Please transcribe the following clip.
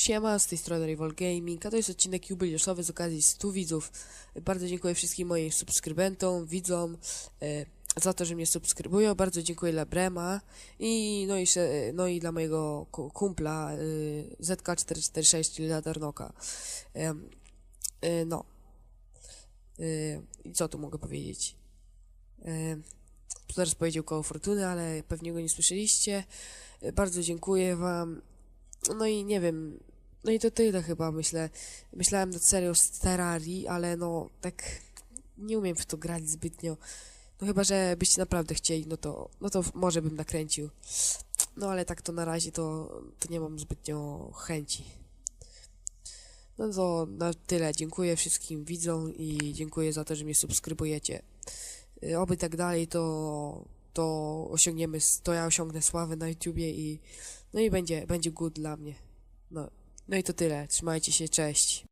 Siema, z tej strony Rival Gaming, a to jest odcinek jubileuszowy z okazji 100 widzów. Bardzo dziękuję wszystkim moim subskrybentom, widzom e, za to, że mnie subskrybują. Bardzo dziękuję dla Brema i no i, sze- no i dla mojego ku- kumpla e, ZK446, czyli dla Darnoka. Em, e, no. E, I co tu mogę powiedzieć? E, teraz powiedział koło Fortuny, ale pewnie go nie słyszeliście. E, Bardzo dziękuję wam. No i nie wiem, no i to tyle chyba, myślę. Myślałem nad serią z Terrarii, ale no, tak nie umiem w to grać zbytnio. No chyba, że byście naprawdę chcieli, no to, no to może bym nakręcił. No ale tak to na razie to, to nie mam zbytnio chęci. No to na tyle. Dziękuję wszystkim widzom i dziękuję za to, że mnie subskrybujecie. Y, Oby tak dalej, to, to osiągniemy, to ja osiągnę sławę na YouTubie i no i będzie, będzie good dla mnie. No, no i to tyle. Trzymajcie się, cześć.